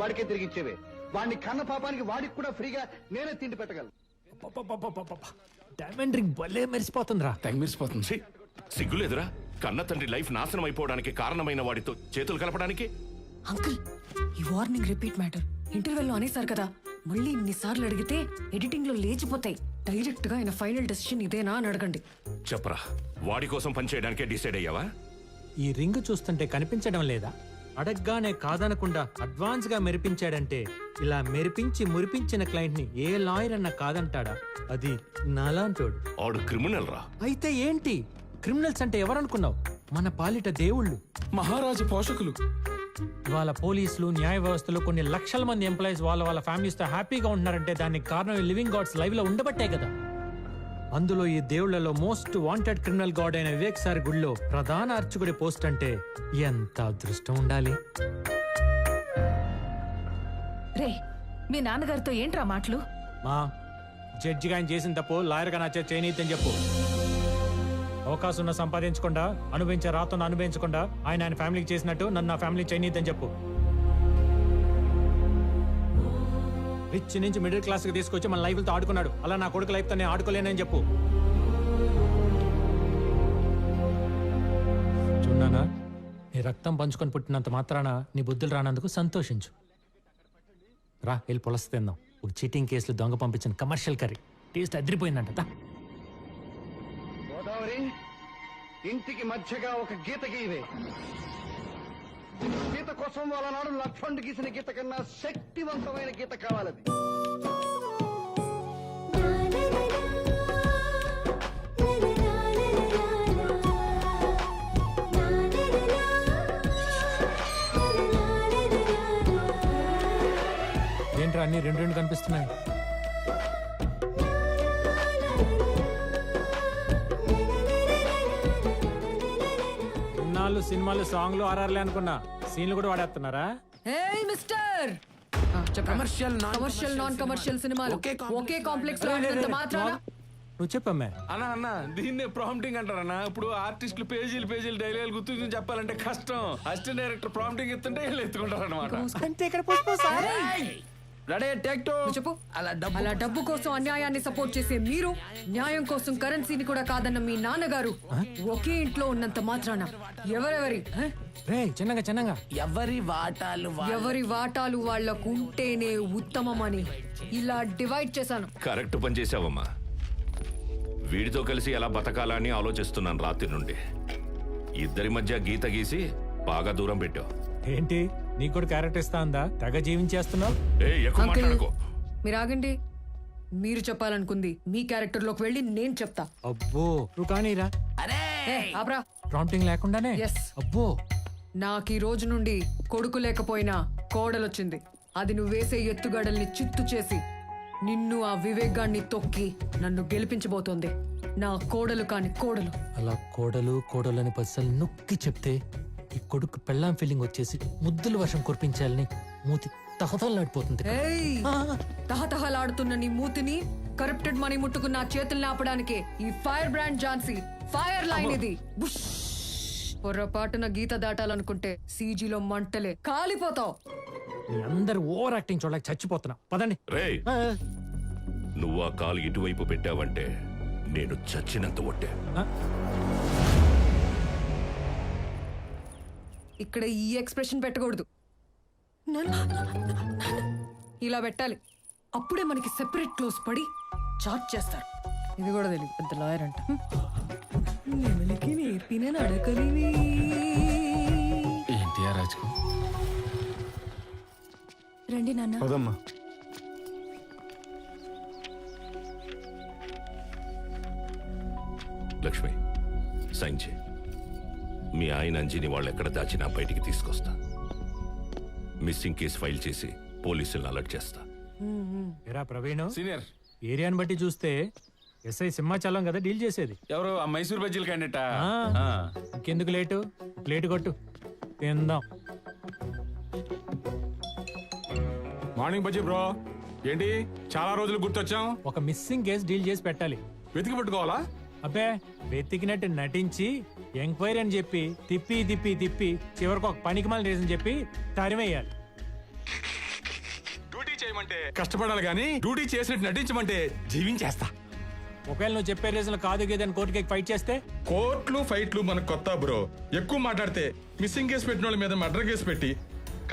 వాడికే తిరిగి ఇచ్చేవే వాడిని కన్న పాపానికి వాడికి కూడా ఫ్రీగా నేనే తిండి పెట్టగలను. డైమండ్ రింగ్ భలే మెరిసిపోతుందిరా. టైం మిరిసిపోతుంది. ఛీ! సిగ్గులేదురా. కన్న తండ్రి లైఫ్ నాశనం అయిపోవడానికి కారణమైన వాడితో చేతులు కలపడానికి? అంకుల్ ఈ వార్నింగ్ రిపీట్ మ్యాటర్. ఇంటర్వెల్లో అనేసారు కదా. మళ్ళీ ఇన్నిసార్లు అడిగితే ఎడిటింగ్లో లేచిపోతాయి. డైరెక్ట్గా ఆయన ఫైనల్ డెసిషన్ ఇదేనా అని అడగండి. చెప్పరా. వాడి కోసం పనిచేయడానికే డిసైడ్ అయ్యావా? ఈ రింగ్ చూస్తుంటే కనిపించడం లేదా? అడగ్గానే కాదనకుండా అడ్వాన్స్గా మెరిపించాడంటే ఇలా మెరిపించి మురిపించిన క్లయింట్ని ఏ లాయర్ అన్న కాదంటాడా? అది నాలాంటోడు. ఆడు క్రిమినల్ రా. అయితే ఏంటి? క్రిమినల్స్ అంటే ఎవరనుకున్నావు? మన పాలిట దేవుళ్ళు. మహారాజు పోషకులు. వాళ్ళ పోలీసులు న్యాయ వ్యవస్థలో కొన్ని లక్షల మంది ఎంప్లాయీస్ వాళ్ళ వాళ్ళ ఫ్యామిలీస్తో హ్యాపీగా ఉంటున్నారంటే దానికి కారణం లివింగ్ గాడ్స్ లైవ్లో ఉండబట్టే కదా. అందులో ఈ దేవుళ్ళలో మోస్ట్ వాంటెడ్ క్రిమినల్ గాడ్ అయిన వివేక్ సార్ గుడిలో ప్రధాన అర్చకుడి పోస్ట్ అంటే ఎంత అదృష్టం ఉండాలి? రే మీ నాన్నగారితో ఏంట్రా మాటలు? మా జడ్జిగా ఆయన చేసిన తప్పు లాయర్గా నా చేత చేయనీద్దని చెప్పు. అవకాశం ఉన్న సంపాదించకుండా అనుభవించే రాతను అనుభవించకుండా ఆయన ఆయన ఫ్యామిలీకి చేసినట్టు నన్ను నా ఫ్యామిలీ చేయనీద్దని చెప్పు. రిచ్ నుంచి మిడిల్ క్లాస్కి తీసుకొచ్చి మన లైఫ్తో ఆడుకున్నాడు. అలా నా కొడుకు లైఫ్తో నేను ఆడుకోలేనని చెప్పు. చూడనా నీ రక్తం పంచుకొని పుట్టినంత మాత్రాన నీ బుద్ధులు రానందుకు సంతోషించు. రా వెళ్ళి పులస తిందాం. ఒక చీటింగ్ కేసులు దొంగ పంపించిన కమర్షియల్ కర్రీ. టేస్ట్ అదిరిపోయిందంట. గోదావరి ఇంటికి మధ్యగా ఒక గీత గీవే గీత కోసం వాళ్ళ నాడు లక్ష్మణ్ గీసిన గీత కన్నా శక్తివంతమైన గీత కావాలది. ఏంట్రా అన్ని రెండు రెండు కనిపిస్తున్నాయి? ఇన్నాళ్ళు సినిమాలు సాంగ్లు ఆర్ఆర్లే అనుకున్నా. సీన్లు కూడా వాడేస్తున్నారా? ఏయ్ mister commercial commercial non commercial సినిమాలు. ఒకే complex ఒకే కాంప్లెక్స్లో ఉన్నంత మాత్రాన? నువ్వు చెప్పమ్మా. అన్న అన్న దీన్నే ప్రాంప్టింగ్ అంటారన్న ఇప్పుడు ఆర్టిస్టులు పేజీలు పేజీలు డైలాగులు గుర్తు చెప్పాలంటే కష్టం. అసిస్టెంట్ డైరెక్టర్ ప్రాంప్టింగ్ ఇస్తుంటే వీళ్ళు ఎత్తుకుంటారు అనమాట అంటే ఇక్కడ రెడీ టేక్ టూ నువ్వు చెప్పు. అలా డబ్బు కోసం. అన్యాయాన్ని సపోర్ట్ చేసే మీరు న్యాయం కోసం కరెన్సీని కూడా కాదన్న మీ నాన్నగారు ఒకే ఇంట్లో ఉన్నంత మాత్రాన. ఎవరెవరి? రే చిన్నగా చిన్నగా. ఎవరి వాటాలు ఎవరి వాటాలు వాళ్ళకు ఉంటేనే ఉత్తమమని ఇలా డివైడ్ చేశాను. కరెక్ట్ పని చేసావమ్మా వీడితో కలిసి ఎలా బతకాలని ఆలోచిస్తున్నాను రాత్రి నుండి. ఇద్దరి మధ్య గీత గీసి బాగా దూరం పెట్టావు. ఏంటి? నీకు కూడా క్యారెక్టర్ ఇస్తా ఉందా తెగ జీవించేస్తున్నావు ఏ ఎక్కువ అంకుల్ మాట్లాడుకో. మీరు ఆగండి మీరు చెప్పాలనుకుంది మీ క్యారెక్టర్లోకి వెళ్ళి నేను చెప్తా. అబ్బో. నువ్వు కానీరా. ఏ, ఆప్రా. ప్రాంప్టింగ్ లేకుండానే? Yes. అబ్బో. నాకు ఈ రోజు నుండి కొడుకు లేకపోయినా కోడలొచ్చింది. అది నువ్వు వేసే ఎత్తుగడల్ని చిత్తు చేసి నిన్ను ఆ వివేగాన్ని తొక్కి నన్ను గెలిపించబోతోంది. నా కోడలు కాని కోడలు. అలా కోడలు కోడలు అని పర్సలు నొక్కి చెప్తే ఈ కొడుకు పెళ్ళాం ఫీలింగ్ వచ్చేసి ముద్దుల వర్షం కురిపించాలని మూతి తహతల్లాడిపోతుంది ఏయ్! తహతహలాడుతున్న నీ మూతిని కరప్టెడ్ మనీ ముట్టుకున్న ఆ చేతుల్ని ఆపడానికే ఈ fire brand Jhansi fire line ఇది. బుష్! పొర్రపాటున గీత దాటాలనుకుంటే సీజీలో మంటలే కాలిపోతావు. అందరు ఓవర్ యాక్టింగ్ చూడలేక చచ్చిపోతున్నా. పదండి. నువ్వు ఆ కాలు ఇటువైపు పెట్టావంటే నేను చచ్చినంత ఒట్టే. ఇక్కడ ఈ ఎక్స్ప్రెషన్ పెట్టకూడదు. ఇలా పెట్టాలి. అప్పుడే మనకి సెపరేట్ క్లోజ్ పడి చార్జ్ చేస్తారు. ఇది కూడా తెలియదు పెద్ద లాయర్ అంట. నెమలికి నేర్పిన నడకలివి ఏంటి రాజుకు? రండి నాన్న. పదమ్మా. లక్ష్మి సైన్ చేయి. మీ ఆయన అంజిని వాళ్ళు ఎక్కడ దాచినా బయటికి తీసుకొస్తా. మిస్సింగ్ కేసు ఫైల్ చేసి పోలీసులను అలర్ట్ చేస్తా. ఏరా ప్రవీణ్? సీనియర్. ఏరియాని బట్టి చూస్తే ఎస్ఐ సింహాచలం కదా డీల్ చేసేది. ఎవరు? ఆ మైసూర్ బజ్జీల క్యాండిడేటా? ఆ. ఇంకెందుకు లేటు? ప్లేట్ కొట్టు. తిందాం. Morning bajji bro. ఏంటి? చాలా రోజులు గుర్తొచ్చాం. ఒక మిస్సింగ్ కేసు డీల్ చేసి పెట్టాలి. వెతికి పట్టుకోవాలా? అబ్బే వెతికినట్టు నటించి ఎంక్వైరీ అని చెప్పి తిప్పి తిప్పి తిప్పి చివరికి ఒక పనికి మళ్ళీ రీజన్ చెప్పి తరిమేయాలి. చేయమంటే కష్టపడాలి కానీ డ్యూటీ చేసినట్టు నటించమంటే జీవించేస్తా. ఒకవేళ నువ్వు చెప్పే రీజన్ కాదు గేదని కోర్టుకి ఫైట్ చేస్తే? కోర్టులు ఫైట్లు మనకు కొత్త బ్రో. ఎక్కువ మాట్లాడితే మిస్సింగ్ కేసు పెట్టిన వాళ్ళ మీద మర్డర్ కేసు పెట్టి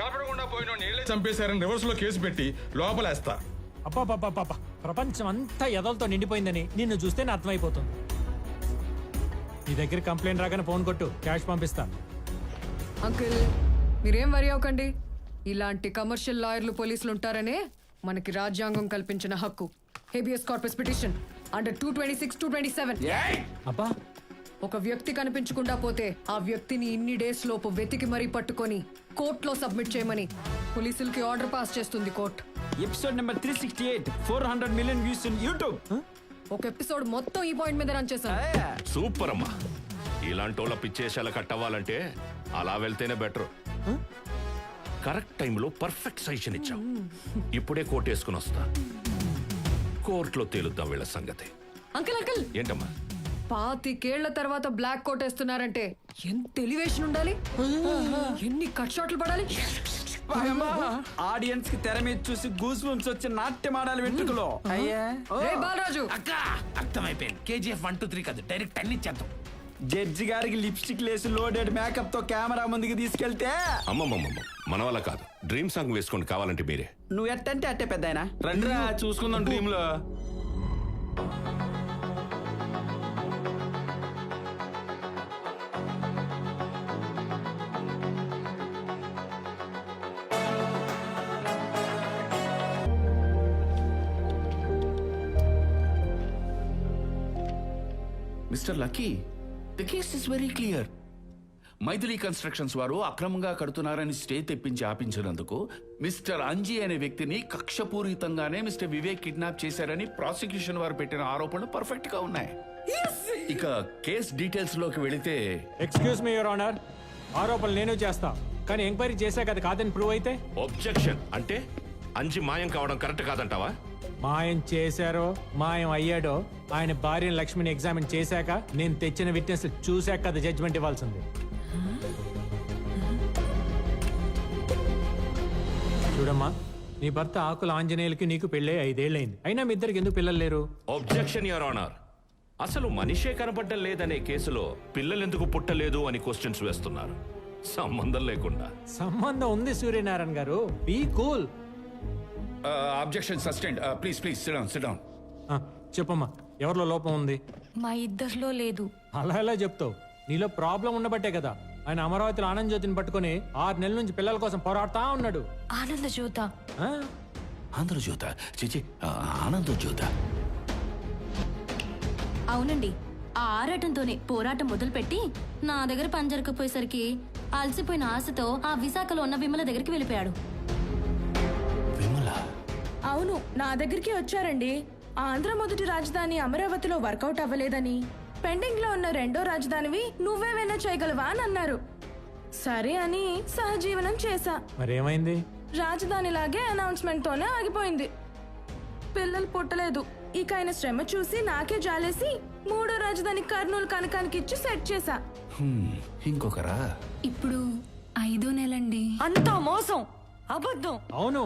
కనపడకుండా పోయిన ఏళ్ళే చంపేశారని రివర్స్లో కేసు పెట్టి లోపలేస్తా. అప్పాపప్పాప ప్రపంచం అంతా ఎదలతో నిండిపోయిందని నిన్ను చూస్తేనే అర్థమైపోతుంది. నీ దగ్గర కంప్లైంట్ రాగానే ఫోన్ కొట్టు. క్యాష్ పంపిస్తా. అంకుల్ మీరేం వరి అవ్వకండి. ఇలాంటి కమర్షియల్ లాయర్లు పోలీసులు ఉంటారనే మనకి రాజ్యాంగం కల్పించిన హక్కు. Habeas corpus petition under two twenty six two twenty seven అబ్బా! ఒక వ్యక్తి కనిపించకుండా పోతే ఆ వ్యక్తిని ఇన్ని డేస్ లోపు వెతికి మరీ పట్టుకొని కోర్టులో సబ్మిట్ చేయమని పోలీసులకి ఆర్డర్ పాస్ చేస్తుంది court. Episode number three sixty eight four hundred million views in YouTube ఒక ఎపిసోడ్ మొత్తం ఈ పాయింట్ మీద రన్ చేశాను. సూపర్ అమ్మా ఇలాంటి వాళ్ళ పిచ్చేసాల కట్టవ్వాలంటే అలా వెళ్తేనే బెటర్. కరెక్ట్ టైంలో పర్ఫెక్ట్ సజెషన్ ఇచ్చావు. ఇప్పుడే కోట్ వేసుకుని వస్తా. కోర్టులో తేలుద్దాం వీళ్ళ సంగతి. Uncle uncle! ఏంటమ్మా? పాతికేళ్ళ తర్వాత బ్లాక్ కోట్ వేస్తున్నారంటే ఎంత ఎలివేషన్ ఉండాలి? ఎన్ని కట్ షాట్లు పడాలి? ఆడియన్స్కి తెర మీద చూసి గూస్ బంప్స్ వచ్చి నాట్యం ఆడాలి వెంట్రుకలో. అయ్యా. రే బాలరాజు. అర్థమైపోయింది. కేజీఎఫ్ వన్ టూ త్రీ కాదు డైరెక్ట్ అన్ని ఇచ్చేద్దాం. జడ్జి గారికి లిప్స్టిక్ లేసి లోడెడ్ మేకప్తో కెమెరా ముందుకు తీసుకెళ్తే? అమ్మమ్మమ్మమ్మ మన వల్ల కాదు. డ్రీమ్ సాంగ్ వేసుకోండి కావాలంటే మీరే. నువ్వు ఎట్టంటే అట్టే పెద్ద రండిరా చూసుకుందాం డ్రీమ్లో. Mister Lucky the case is very clear. Maithili constructions వారు అక్రమంగా కడుతున్నారని స్టే తెప్పించి ఆపించినందుకు మిస్టర్ అంజీ అనే వ్యక్తిని కక్షపూరితంగానే మిస్టర్ వివేక్ కిడ్నాప్ చేశారని ప్రాసిక్యూషన్ వారు పెట్టిన ఆరోపణలు పర్ఫెక్ట్గా ఉన్నాయి ఇక కేస్ డీటెయిల్స్లోకి వెళితే ఎక్స్క్యూజ్ మీ యువర్ ఆనర్ ఆరోపణలు నేను చేస్తా. కానీ ఎంక్వైరీ చేశాక అది కాదని ప్రూవ్ అయితే? ఒబ్జెక్షన్ అంటే అంజి మాయం కావడం కరెక్ట్ కాదంటావా? మాయం చేశారో మాయం అయ్యాడో ఆయన భార్యను లక్ష్మిని ఎగ్జామిన్ చేశాక నేను తెచ్చిన విట్నెస్ చూశాక అది జడ్జ్మెంట్ ఇవ్వాల్సింది. చూడమ్మా నీ భర్త ఆకుల ఆంజనేయులకి నీకు పెళ్ళే ఐదేళ్ళైంది అయినా మీ ఇద్దరికి ఎందుకు పిల్లలు లేరు? ఒబ్జెక్షన్ యువర్ ఆనర్ అసలు మనిషే కనపడ్డం లేదనే కేసులో పిల్లలెందుకు పుట్టలేదు అని క్వశ్చన్స్ వేస్తున్నారు. సంబంధం లేకుండా. సంబంధం ఉంది Suryanarayana garu. Be cool objection sustained please please sit down sit down చెప్పమ్మా ఎవరిలో లోపం ఉంది? మా ఇద్దరిలో లేదు. అలా ఎలా చెప్తావు? నీలో ప్రాబ్లం ఉండబట్టే కదా. ఆయన అమరావతిలో ఆనంద్ జ్యోతిని పట్టుకొని ఆరు నెలల నుంచి పిల్లల కోసం పోరాడుతా ఉన్నాడు. ఆనంద జ్యోత. ఆ? ఆంధ్రజ్యోత చిచి ఆనందజ్యోత అవునండి. ఆ ఆరాటంతోనే పోరాటం మొదలుపెట్టి నా దగ్గర పని జరగకపోయేసరికి అలసిపోయిన ఆశతో ఆ విశాఖలో ఉన్న విమల దగ్గరికి వెళ్ళిపోయాడు. అవును నా దగ్గరికి వచ్చారండి. ఆంధ్ర మొదటి రాజధాని అమరావతిలో వర్కౌట్ అవ్వలేదని. పెండింగ్లో ఉన్న రెండో రాజధానివి నువ్వేమైనా చేయగలవా అని అన్నారు. సరే అని సహజీవనం చేశా. మరేమైంది? రాజధానిలాగే అనౌన్స్మెంట్ తోనే ఆగిపోయింది. పిల్లలు పుట్టలేదు. ఇక ఆయన శ్రమ చూసి నాకే జాలేసి మూడో రాజధాని కర్నూలు కనకానికి ఇచ్చి సెట్ చేశా. ఇంకొకరా? ఇప్పుడు ఐదో నెలండి. అంతా మోసం! అబద్ధం! అవును.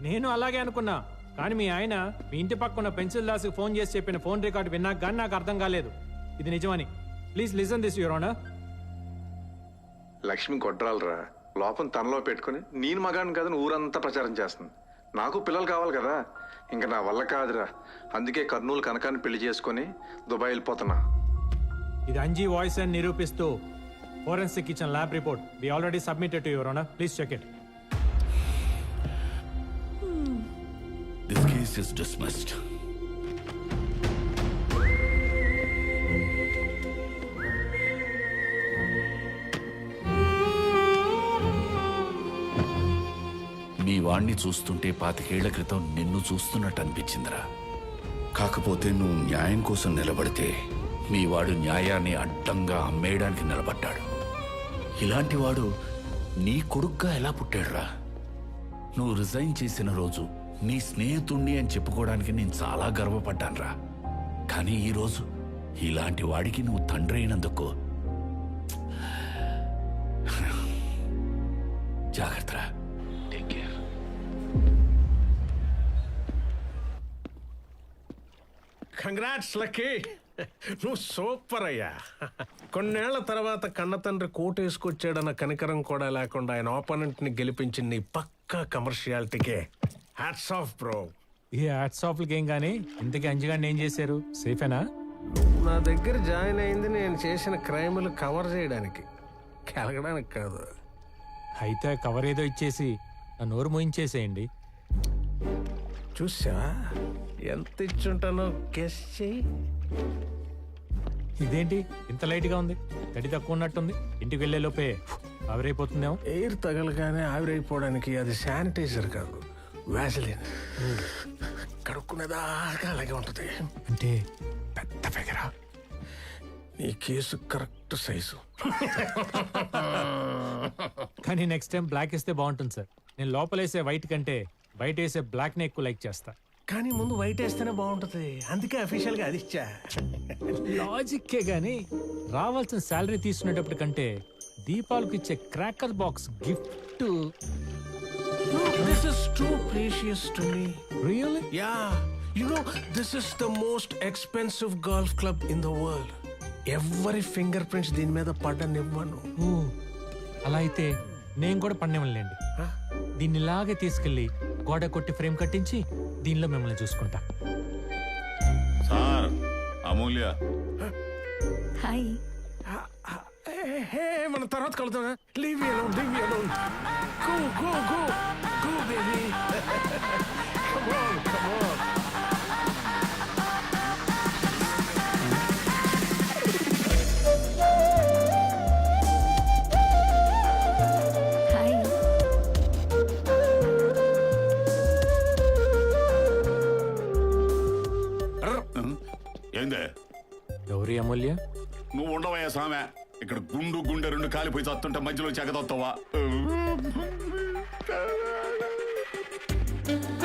నేను అలాగే అనుకున్నా. కానీ మీ ఆయన మీ ఇంటి పక్కన పెన్సిల్ దాస్కి ఫోన్ చేసి చెప్పిన ఫోన్ రికార్డు విన్నాక కానీ నాకు అర్థం కాలేదు. ఇది నిజమని. Please listen this your honour. Lakshmi గొడ్రాలరా. లోపం తనలో పెట్టుకుని నేను మగాడిని కాదని ఊరంతా ప్రచారం చేస్తుంది. నాకు పిల్లలు కావాలి కదా. ఇంకా నా వల్ల కాదురా. అందుకే కర్నూలు కనకాన్ని పెళ్ళి చేసుకొని దుబాయ్ వెళ్ళిపోతున్నా. ఇది అంజీ వాయిస్ అని నిరూపిస్తూ ఫోరెన్సిక్ ఇచ్చిన lab report. We already submitted to your honour please check it case is dismissed మీ వాణ్ణి చూస్తుంటే పాతికేళ్ళ క్రితం నిన్ను చూస్తున్నట్టు అనిపించిందిరా. కాకపోతే నువ్వు న్యాయం కోసం నిలబడితే మీ వాడు న్యాయాన్ని అడ్డంగా అమ్మేయడానికి నిలబడ్డాడు. ఇలాంటి వాడు నీ కొడుగ్గా ఎలా పుట్టాడురా? నువ్వు రిజైన్ చేసిన రోజు నీ స్నేహితుణ్ణి అని చెప్పుకోవడానికి నేను చాలా గర్వపడ్డానురా. కానీ ఈరోజు ఇలాంటి వాడికి నువ్వు తండ్రి అయినందుకు జాగ్రత్త కంగ్రాట్స్ లక్కీ నువ్వు సూపర్ అయ్యా. కొన్నేళ్ళ తర్వాత కన్నతండ్రి కోటేసుకొచ్చాడన్న కనికరం కూడా లేకుండా ఆయన ఆపోనెంట్ని గెలిపించిన పక్కా కమర్షియాలిటీకే హ్యాట్స్ ఆఫ్ బ్రో ఈ హ్యాట్స్ ఆఫ్ ఏం కానీ ఇంతకీ అంజగాడిని ఏం చేశారు? సేఫేనా నా దగ్గర జాయిన్ అయింది నేను చేసిన క్రైములు కవర్ చేయడానికి. కలగడానికి కాదు. అయితే కవర్ ఏదో ఇచ్చేసి నా నోరు మోయించేసేయండి. చూసా ఎంత ఇచ్చుంటానో గెస్ చెయ్యి. ఇదేంటి? ఇంత లైట్గా ఉంది. తడి తక్కువ ఉన్నట్టుంది. ఇంటికి వెళ్ళే లోపే ఆవిరైపోతుందేమో. ఎయిర్ తగలగానే ఆవిరైపోవడానికి అది శానిటైజర్ కాదు. వ్యాసలిన్ కడుక్కునేదాకా అలాగే ఉంటుంది. అంటే? పెద్ద ఫిగరా. నీ కేసు కరెక్ట్ సైజు. కానీ నెక్స్ట్ టైం బ్లాక్ ఇస్తే బాగుంటుంది సార్. నేను లోపలేసే వైట్ కంటే బయట వేసే బ్లాక్ నే ఎక్కువ లైక్ చేస్తా. కానీ ముందు వైట్ వేస్తేనే బాగుంటుంది. అందుకే అఫీషియల్గా అది ఇచ్చా. లాజిక్కే గాని రావాల్సిన శాలరీ తీసుకునేటప్పుడు కంటే దీపాలకు ఇచ్చే cracker box gift this is too precious to me real yeah you know this is the most expensive golf club in the world ఎవరి ఫింగర్ ప్రింట్స్ దీని మీద పడ్డనివ్వను ఓ అలా అయితే నేను కూడా పండేమలేండి దీన్ని ఇలాగే తీసుకెళ్ళి గోడ కొట్టి ఫ్రేమ్ కట్టించి దీనిలో మిమ్మల్ని చూసుకుంటా. సార్ అమూల్య. హాయ్ హే మన తర్వాత కలుద్దాం leave alone leave alone go go go come on come on hi ఏందే? ఎవరి అమూల్య? నువ్వు ఉండవయ్యా సామె. ఇక్కడ గుండు గుండె రెండు కాలిపోయి చస్తుంటే మధ్యలో thank you